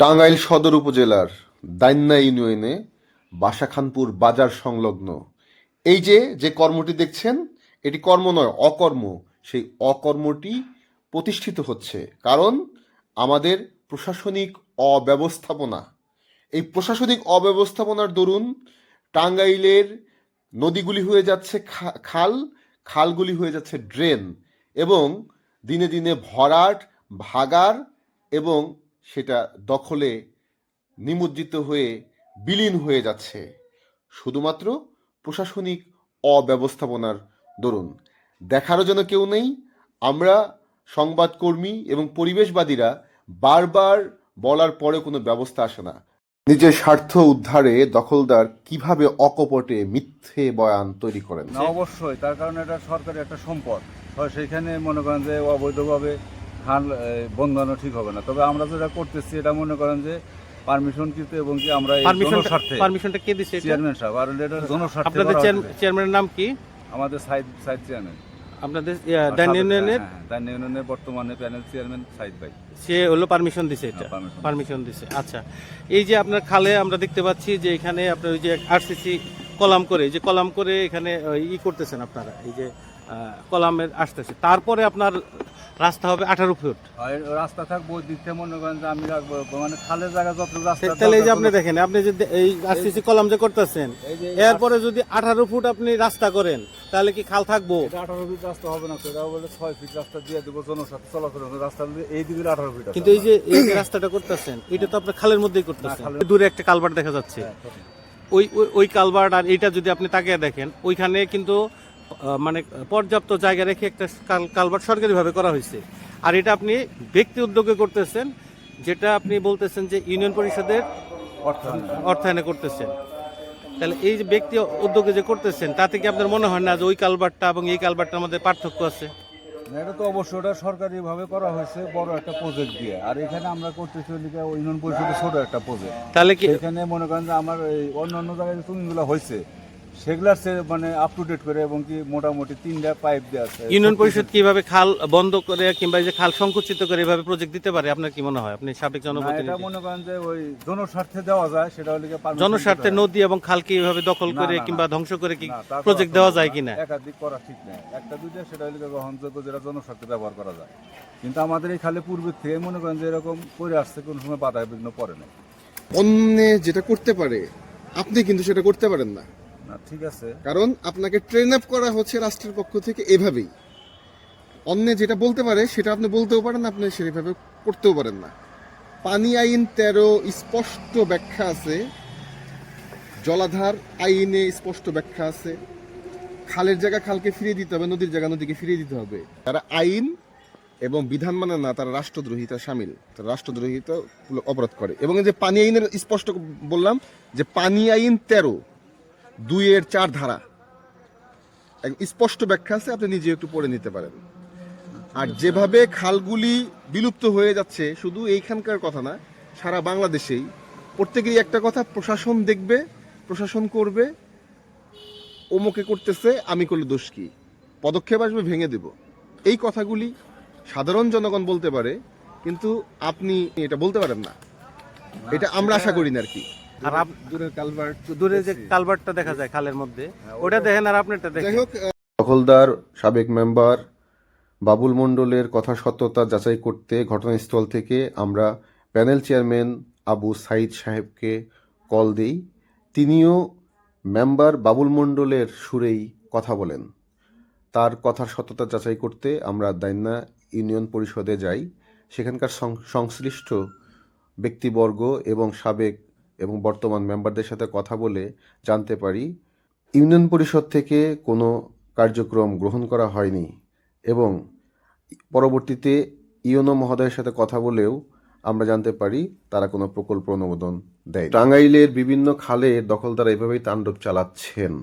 টাঙ্গাইল সদর উপজেলার দাইন্না ইউনিয়নে বাসাখানপুর বাজার সংলগ্ন। এই যে যে কর্মটি দেখছেন, এটি কর্ম নয়, অকর্ম। সেই অকর্মটি প্রতিষ্ঠিত হচ্ছে কারণ আমাদের প্রশাসনিক অব্যবস্থাপনা। এই প্রশাসনিক অব্যবস্থাপনার দরুন টাঙ্গাইলের নদীগুলি হয়ে যাচ্ছে খাল, খালগুলি হয়ে যাচ্ছে ড্রেন এবং দিনে দিনে ভরাট ভাগার এবং সেটা দখলে নিমজ্জিত হয়ে বিলীন হয়ে যাচ্ছে। শুধুমাত্র প্রশাসনিক অব্যবস্থাপনার দরুন। দেখারও যেন কেউ নেই, আমরা সংবাদকর্মী এবং পরিবেশবাদীরা বারবার বলার পরে কোনো ব্যবস্থা আসে না। নিজের স্বার্থ উদ্ধারে দখলদার কীভাবে অকপটে মিথ্যে বয়ান তৈরি করেন? না, অবশ্যই। তার কারণে এটা সরকারের একটা সম্পদ। হয় সেখানে মনে করেন যে অবৈধভাবে খাল বন্ধানো ঠিক হবে না। তবে আমরা যেটা করতেছি এটা মনে করেন যে পারমিশন কিন্তু এবং কি আমরা জনস্বার্থে পারমিশনটা কে এটা? চেয়ারম্যান সাহেব আর এটা জনস্বার্থে আপনাদের। চেয়ারম্যানের নাম কি? আমাদের সাইড সাইড চেয়ারম্যান আপনাদের দান ইউনিয়নের দান ইউনিয়নের বর্তমানে প্যানেল চেয়ারম্যান সাইদ ভাই। সে হলো পারমিশন দিছে এটা। হ্যাঁ, পারমিশন দিছে আচ্ছা। এই যে আপনার খালে আমরা দেখতে পাচ্ছি যে এখানে আপনার ওই যে আরসিসি কলাম করে যে কলাম করে এখানে ই করতেছেন আপনারা এই যে কলামের আসতেছে। তারপরে আপনার রাস্তা হবে আঠারো ফুট। রাস্তা থাকব থেকে মনে করেন যে আমি রাখব মানে খালের জায়গা যত রাস্তা তাহলে এই যে আপনি দেখেন আপনি যদি এই আরসিসি কলাম যে করতেছেন এরপরে যদি আঠারো ফুট আপনি রাস্তা করেন তাহলে কি খাল থাকব? আঠারো ফিট রাস্তা হবে না এটা বলে ছয় ফিট রাস্তা দিয়ে দেবো চলাচল রাস্তা এই দিকে আঠারো ফিট কিন্তু এই যে এই রাস্তাটা করতেছেন এটা তো আপনার খালের মধ্যেই করতেছেন। দূরে একটা কালভার্ট দেখা যাচ্ছে। হ্যাঁ, ওই ওই- কালভার্ট আর এইটা যদি আপনি তাকিয়ে দেখেন ওইখানে কিন্তু মানে পর্যাপ্ত জায়গা রেখে একটা কাল- কালভার্ট সরকারিভাবে করা হয়েছে। আর এটা আপনি ব্যক্তি উদ্যোগে করতেছেন যেটা আপনি বলতেছেন যে ইউনিয়ন পরিষদের অর্থায়ন। করতেছেন। তাহলে এই যে ব্যক্তি উদ্যোগে যে করতেছেন তাতে কি আপনার মনে হয় না যে ওই কালভার্টটা এবং এই কালভার্টটার মধ্যে পার্থক্য আছে? এটা তো অবশ্যই ওটা সরকারি ভাবে করা হয়েছে বড় একটা প্রজেক্ট দিয়ে। আর এখানে আমরা করতেছি ইউনিয়ন পরিষদের ছোট একটা প্রজেক্ট তাহলে কি এখানে মনে করেন যে আমার এই অন্য অন্য জায়গায় যে তুমিগুলো হয়েছে সেগুলার সে মানে আপ টু ডেট করে এবং কি মোটামুটি তিনটা পাইপ দেওয়া আছে। ইউনিয়ন পরিষদ কীভাবে খাল বন্ধ করে কিংবা এই যে খাল সংকুচিত করে এভাবে প্রজেক্ট দিতে পারে আপনার কি মনে হয়? আপনি সাবেক না, এটা মনে করেন যে ওই জনস্বার্থে দেওয়া যায় সেটা হলে জনস্বার্থে নদী এবং খালকে এইভাবে দখল করে না, না। কিংবা ধ্বংস করে কি না, প্রজেক্ট দেওয়া যায় না। কিনা একাধিক করা ঠিক নয় একটা দুইটা সেটা হলে গ্রহণযোগ্য যেটা জনস্বার্থে ব্যবহার করা যায়। কিন্তু আমাদের এই খালে পূর্বের থেকে মনে করেন যে এরকম করে আসছে কোনো সময় বাধা বিঘ্ন পড়ে না অন্য যেটা করতে পারে আপনি কিন্তু সেটা করতে পারেন না না। ঠিক আছে। কারণ আপনাকে ট্রেন আপ করা হচ্ছে রাষ্ট্রের পক্ষ থেকে এভাবেই। অন্য যেটা বলতে পারে, সেটা আপনি বলতেও পারেন, আপনি সেভাবে করতেও পারেন না। পানি আইন তেরো স্পষ্ট ব্যাখ্যা আছে। জলাধার আইনে স্পষ্ট ব্যাখ্যা আছে। খালের জায়গা খালকে ফিরিয়ে দিতে হবে, নদীর জায়গা নদীকে ফিরিয়ে দিতে হবে। তারা আইন এবং বিধান মানে না, তারা রাষ্ট্রদ্রোহিতা সামিল। তারা রাষ্ট্রদ্রোহিতা অপরাধ করে। এবং এই যে পানি আইনের স্পষ্ট বললাম, যে পানি আইন তেরো দুইয়ের চার ধারা। স্পষ্ট ব্যাখ্যা আছে, আপনি নিজে একটু পড়ে নিতে পারেন। আর যেভাবে খালগুলি বিলুপ্ত হয়ে যাচ্ছে, শুধু এইখানকার কথা না, সারা বাংলাদেশেই। প্রত্যেকেই একটা কথা, প্রশাসন দেখবে, প্রশাসন করবে, ওমকে করতেছে, আমি করলে দোষ কি? পদক্ষেপ আসবে, ভেঙে দেব। এই কথাগুলি সাধারণ জনগণ বলতে পারে, কিন্তু আপনি এটা বলতে পারেন না। এটা আমরা আশা করি না আর কি। আর দূরের কালভার্ট দূরে যে কালভার্টটা দেখা যায় খালের মধ্যে। ওটা দেখেন আর আপনারটা দেখেন। দখলদার সাবেক মেম্বার বাবুল মণ্ডলের কথা সত্যতা যাচাই করতে ঘটনাস্থল থেকে আমরা প্যানেল চেয়ারম্যান আবু সাইদ সাহেবকে কল দিই। তিনিও মেম্বার বাবুল মণ্ডলের সুরেই কথা বলেন। তার কথার সত্যতা যাচাই করতে আমরা দাইন্না ইউনিয়ন পরিষদে যাই। সেখানকার সং- সংশ্লিষ্ট ব্যক্তিবর্গ এবং সাবেক এবং বর্তমান মেম্বারদের সাথে কথা বলে জানতে পারি, ইউনিয়ন পরিষদ থেকে কোনো কার্যক্রম গ্রহণ করা হয়নি এবং পরবর্তীতে ইউনো মহোদয়ের সাথে কথা বলেও আমরা জানতে পারি তারা কোনো প্রকল্প অনুমোদন দেয় টাঙ্গাইলের বিভিন্ন খালে দখলদারা এভাবেই তাণ্ডব চালাচ্ছেন।